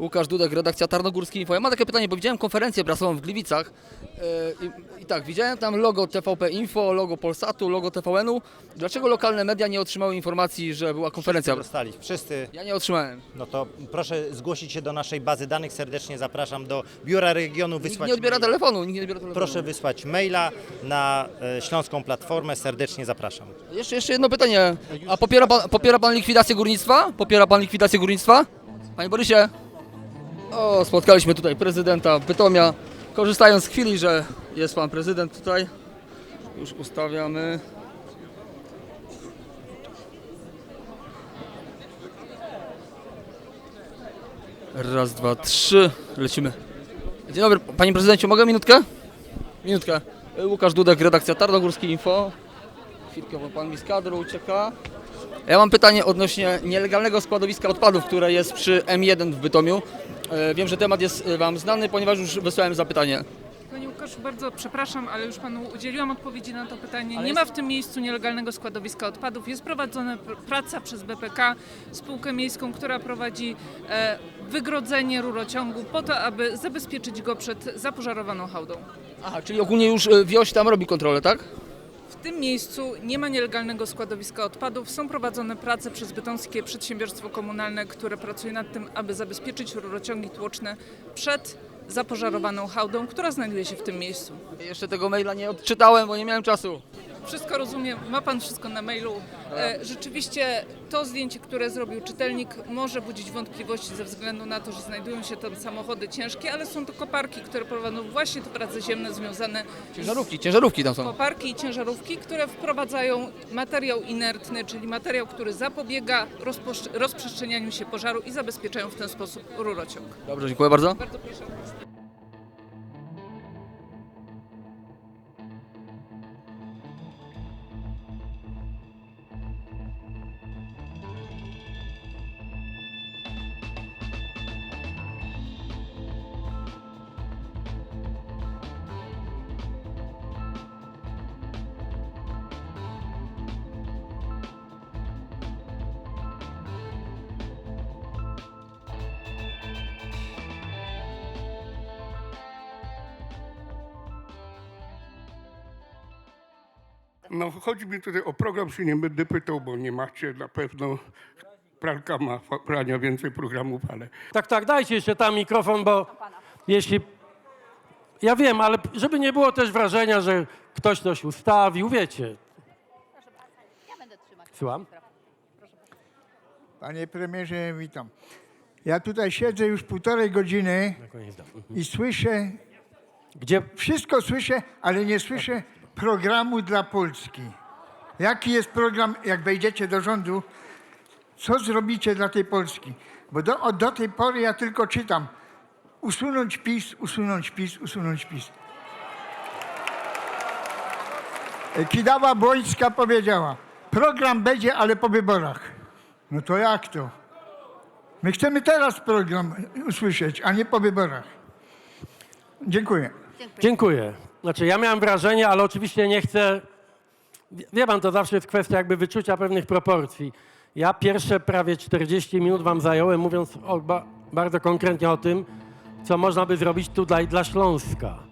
Łukasz Dudek, redakcja Tarnogórski Info. Ja mam takie pytanie, bo widziałem konferencję prasową w Gliwicach e, i, i tak, widziałem tam logo TVP Info, logo Polsatu, logo TVN-u. Dlaczego lokalne media nie otrzymały informacji, że była konferencja? Dostali. Wszyscy. Ja nie otrzymałem. No to proszę zgłosić się do naszej bazy danych. Serdecznie zapraszam do biura regionu. Nikt Wysłać nie odbiera maila. telefonu, nikt nie odbiera telefonu. Proszę wysłać maila na e, Śląską Platformę. Serdecznie zapraszam. Jeszcze, jeszcze jedno pytanie. A popiera pan, popiera pan likwidację górnictwa? Popiera pan likwidację górnictwa? Panie Borysie? O, spotkaliśmy tutaj prezydenta Bytomia. Korzystając z chwili, że jest pan prezydent tutaj, już ustawiamy. Raz, dwa, trzy. Lecimy. Dzień dobry, panie prezydencie, mogę minutkę? Minutkę. Łukasz Dudek, redakcja Tarnogórski Info. Chwilkę, bo pan mi z kadru ucieka. Ja mam pytanie odnośnie nielegalnego składowiska odpadów, które jest przy M1 w Bytomiu. E, Wiem, że temat jest e, Wam znany, ponieważ już wysłałem zapytanie. Panie Łukaszu, bardzo przepraszam, ale już panu udzieliłam odpowiedzi na to pytanie. Ale Nie ma w tym miejscu nielegalnego składowiska odpadów. Jest prowadzona pr- praca przez BPK, spółkę miejską, która prowadzi e, wygrodzenie rurociągu po to, aby zabezpieczyć go przed zapożarowaną hałdą. Aha, czyli ogólnie już e, wioś tam robi kontrolę, tak? Tym miejscu nie ma nielegalnego składowiska odpadów. Są prowadzone prace przez bytomskie przedsiębiorstwo komunalne, które pracuje nad tym, aby zabezpieczyć rurociągi tłoczne przed zapożarowaną hałdą, która znajduje się w tym miejscu. Jeszcze tego maila nie odczytałem, bo nie miałem czasu. Wszystko rozumiem, ma pan wszystko na mailu. E, rzeczywiście to zdjęcie, które zrobił czytelnik, może budzić wątpliwości ze względu na to, że znajdują się tam samochody ciężkie, ale są to koparki, które prowadzą właśnie te prace ziemne związane Ciężarówki, ciężarówki tam są. koparki i ciężarówki, które wprowadzają materiał inertny, czyli materiał, który zapobiega rozposz- rozprzestrzenianiu się pożaru i zabezpieczają w ten sposób rurociąg. Dobrze, dziękuję bardzo. Bardzo proszę. No, chodzi mi tutaj o program, się nie będę pytał, bo nie macie na pewno. Pralka ma fa- prania więcej programów, ale Tak, tak, dajcie jeszcze tam mikrofon, bo jeśli... Ja wiem, ale żeby nie było też wrażenia, że ktoś coś ustawił, wiecie. Ja będę trzymać. Słucham? Panie premierze, witam. Ja tutaj siedzę już półtorej godziny i słyszę, Gdzie wszystko słyszę, ale nie słyszę programu dla Polski. Jaki jest program, jak wejdziecie do rządu, co zrobicie dla tej Polski? Bo do, od do tej pory ja tylko czytam usunąć PiS, usunąć PiS, usunąć PiS. Kidawa Błońska powiedziała, program będzie, ale po wyborach. No to jak to? My chcemy teraz program usłyszeć, a nie po wyborach. Dziękuję. Dziękuję. Znaczy, ja miałem wrażenie, ale oczywiście nie chcę. Wie- pan, to zawsze jest kwestia jakby wyczucia pewnych proporcji. Ja pierwsze prawie 40 minut wam zająłem, mówiąc o, ba, bardzo konkretnie o tym, co można by zrobić tutaj dla Śląska.